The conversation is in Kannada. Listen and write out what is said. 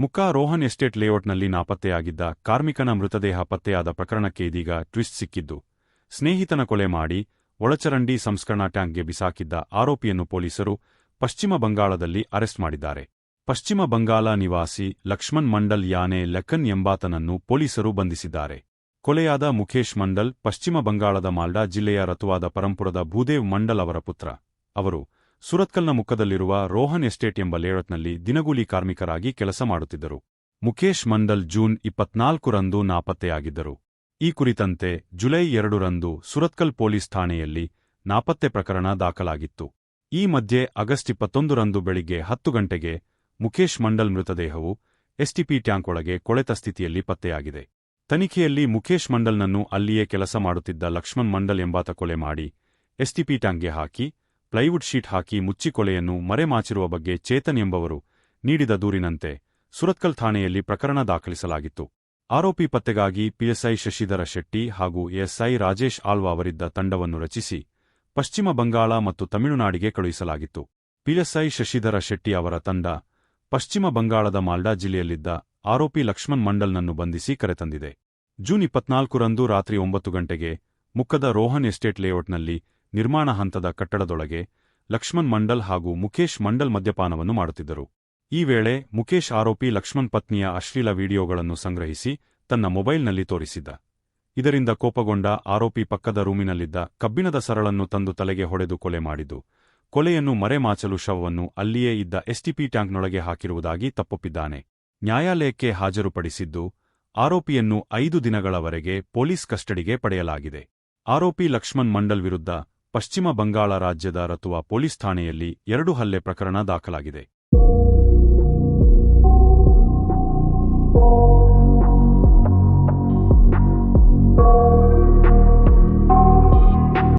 ಮುಖಾ ರೋಹನ್ ಎಸ್ಟೇಟ್ ಲೇಔಟ್ನಲ್ಲಿ ನಾಪತ್ತೆಯಾಗಿದ್ದ ಕಾರ್ಮಿಕನ ಮೃತದೇಹ ಪತ್ತೆಯಾದ ಪ್ರಕರಣಕ್ಕೆ ಇದೀಗ ಟ್ವಿಸ್ಟ್ ಸಿಕ್ಕಿದ್ದು. ಸ್ನೇಹಿತನ ಕೊಲೆ ಮಾಡಿ ಒಳಚರಂಡಿ ಸಂಸ್ಕರಣಾ ಟ್ಯಾಂಕ್ಗೆ ಬಿಸಾಕಿದ್ದ ಆರೋಪಿಯನ್ನು ಪೊಲೀಸರು ಪಶ್ಚಿಮ ಬಂಗಾಳದಲ್ಲಿ ಅರೆಸ್ಟ್ ಮಾಡಿದ್ದಾರೆ. ಪಶ್ಚಿಮ ಬಂಗಾಳ ನಿವಾಸಿ ಲಕ್ಷ್ಮಣ್ ಮಂಡಲ್ ಯಾನೆ ಲೆಕ್ಕನ್ ಎಂಬಾತನನ್ನು ಪೊಲೀಸರು ಬಂಧಿಸಿದ್ದಾರೆ. ಕೊಲೆಯಾದ ಮುಖೇಶ್ ಮಂಡಲ್ ಪಶ್ಚಿಮ ಬಂಗಾಳದ ಮಾಲ್ಡಾ ಜಿಲ್ಲೆಯ ರತುವಾದ ಪರಂಪುರದ ಭೂದೇವ್ ಮಂಡಲ್ ಅವರ ಪುತ್ರ. ಅವರು ಸುರತ್ಕಲ್ನ ಮುಖದಲ್ಲಿರುವ ರೋಹನ್ ಎಸ್ಟೇಟ್ ಎಂಬ ಲೇಔಟ್ನಲ್ಲಿ ದಿನಗೂಲಿ ಕಾರ್ಮಿಕರಾಗಿ ಕೆಲಸ ಮಾಡುತ್ತಿದ್ದರು. ಮುಖೇಶ್ ಮಂಡಲ್ ಜೂನ್ ಇಪ್ಪತ್ನಾಲ್ಕರಂದು ನಾಪತ್ತೆಯಾಗಿದ್ದರು. ಈ ಕುರಿತಂತೆ ಜುಲೈ ಎರಡರಂದು ಸುರತ್ಕಲ್ ಪೊಲೀಸ್ ಠಾಣೆಯಲ್ಲಿ ನಾಪತ್ತೆ ಪ್ರಕರಣ ದಾಖಲಾಗಿತ್ತು. ಈ ಮಧ್ಯೆ ಆಗಸ್ಟ್ ಇಪ್ಪತ್ತೊಂದರಂದು ಬೆಳಿಗ್ಗೆ ಹತ್ತು ಗಂಟೆಗೆ ಮುಖೇಶ್ ಮಂಡಲ್ ಮೃತದೇಹವು ಎಸ್ಟಿಪಿ ಟ್ಯಾಂಕ್ ಒಳಗೆ ಕೊಳೆತ ಸ್ಥಿತಿಯಲ್ಲಿ ಪತ್ತೆಯಾಗಿದೆ. ತನಿಖೆಯಲ್ಲಿ ಮುಖೇಶ್ ಮಂಡಲ್ನನ್ನು ಅಲ್ಲಿಯೇ ಕೆಲಸ ಮಾಡುತ್ತಿದ್ದ ಲಕ್ಷ್ಮಣ್ ಮಂಡಲ್ ಎಂಬಾತ ಕೊಲೆ ಮಾಡಿ ಎಸ್ಟಿಪಿ ಟ್ಯಾಂಕ್ಗೆ ಹಾಕಿ ಪ್ಲೈವುಡ್ ಶೀಟ್ ಹಾಕಿ ಮುಚ್ಚಿ ಕೊಲೆಯನ್ನು ಮರೆಮಾಚಿರುವ ಬಗ್ಗೆ ಚೇತನ್ ಎಂಬವರು ನೀಡಿದ ದೂರಿನಂತೆ ಸುರತ್ಕಲ್ ಠಾಣೆಯಲ್ಲಿ ಪ್ರಕರಣ ದಾಖಲಿಸಲಾಗಿತ್ತು. ಆರೋಪಿ ಪತ್ತೆಗಾಗಿ ಪಿಎಸ್ಐ ಶಶಿಧರ ಶೆಟ್ಟಿ ಹಾಗೂ ಎಸ್ಐ ರಾಜೇಶ್ ಆಲ್ವಾ ಅವರಿದ್ದ ತಂಡವನ್ನು ರಚಿಸಿ ಪಶ್ಚಿಮ ಬಂಗಾಳ ಮತ್ತು ತಮಿಳುನಾಡಿಗೆ ಕಳುಹಿಸಲಾಗಿತ್ತು. ಪಿಎಸ್ಐ ಶಶಿಧರ ಶೆಟ್ಟಿ ಅವರ ತಂಡ ಪಶ್ಚಿಮ ಬಂಗಾಳದ ಮಾಲ್ಡಾ ಜಿಲ್ಲೆಯಲ್ಲಿದ್ದ ಆರೋಪಿ ಲಕ್ಷ್ಮಣ್ ಮಂಡಲ್ನನ್ನು ಬಂಧಿಸಿ ಕರೆತಂದಿದೆ ಜೂನ್ ಇಪ್ಪತ್ನಾಲ್ಕರಂದು ರಾತ್ರಿ ಒಂಬತ್ತು ಗಂಟೆಗೆ ಮುಖದ ರೋಹನ್ ಎಸ್ಟೇಟ್ ಲೇಔಟ್ನಲ್ಲಿ ನಿರ್ಮಾಣ ಹಂತದ ಕಟ್ಟಡದೊಳಗೆ ಲಕ್ಷ್ಮಣ್ ಮಂಡಲ್ ಹಾಗೂ ಮುಖೇಶ್ ಮಂಡಲ್ ಮದ್ಯಪಾನವನ್ನು ಮಾಡುತ್ತಿದ್ದರು. ಈ ವೇಳೆ ಮುಖೇಶ್ ಆರೋಪಿ ಲಕ್ಷ್ಮಣ್ ಪತ್ನಿಯ ಅಶ್ಲೀಲ ವಿಡಿಯೋಗಳನ್ನು ಸಂಗ್ರಹಿಸಿ ತನ್ನ ಮೊಬೈಲ್ನಲ್ಲಿ ತೋರಿಸಿದ್ದ. ಇದರಿಂದ ಕೋಪಗೊಂಡ ಆರೋಪಿ ಪಕ್ಕದ ರೂಮಿನಲ್ಲಿದ್ದ ಕಬ್ಬಿಣದ ಸರಳನ್ನು ತಂದು ತಲೆಗೆ ಹೊಡೆದು ಕೊಲೆ ಮಾಡಿದ್ದು, ಕೊಲೆಯನ್ನು ಮರೆಮಾಚಲು ಶವವನ್ನು ಅಲ್ಲಿಯೇ ಇದ್ದ ಎಸ್ಟಿಪಿ ಟ್ಯಾಂಕ್ನೊಳಗೆ ಹಾಕಿರುವುದಾಗಿ ತಪ್ಪೊಪ್ಪಿದ್ದಾನೆ. ನ್ಯಾಯಾಲಯಕ್ಕೆ ಹಾಜರುಪಡಿಸಿದ್ದು, ಆರೋಪಿಯನ್ನು ಐದು ದಿನಗಳವರೆಗೆ ಪೊಲೀಸ್ ಕಸ್ಟಡಿಗೆ ಪಡೆಯಲಾಗಿದೆ. ಆರೋಪಿ ಲಕ್ಷ್ಮಣ್ ಮಂಡಲ್ ವಿರುದ್ಧ ಪಶ್ಚಿಮ ಬಂಗಾಳ ರಾಜ್ಯದ ರತುವಾ ಪೊಲೀಸ್ ಠಾಣೆಯಲ್ಲಿ ಎರಡು ಹಲ್ಲೆ ಪ್ರಕರಣ ದಾಖಲಾಗಿದೆ.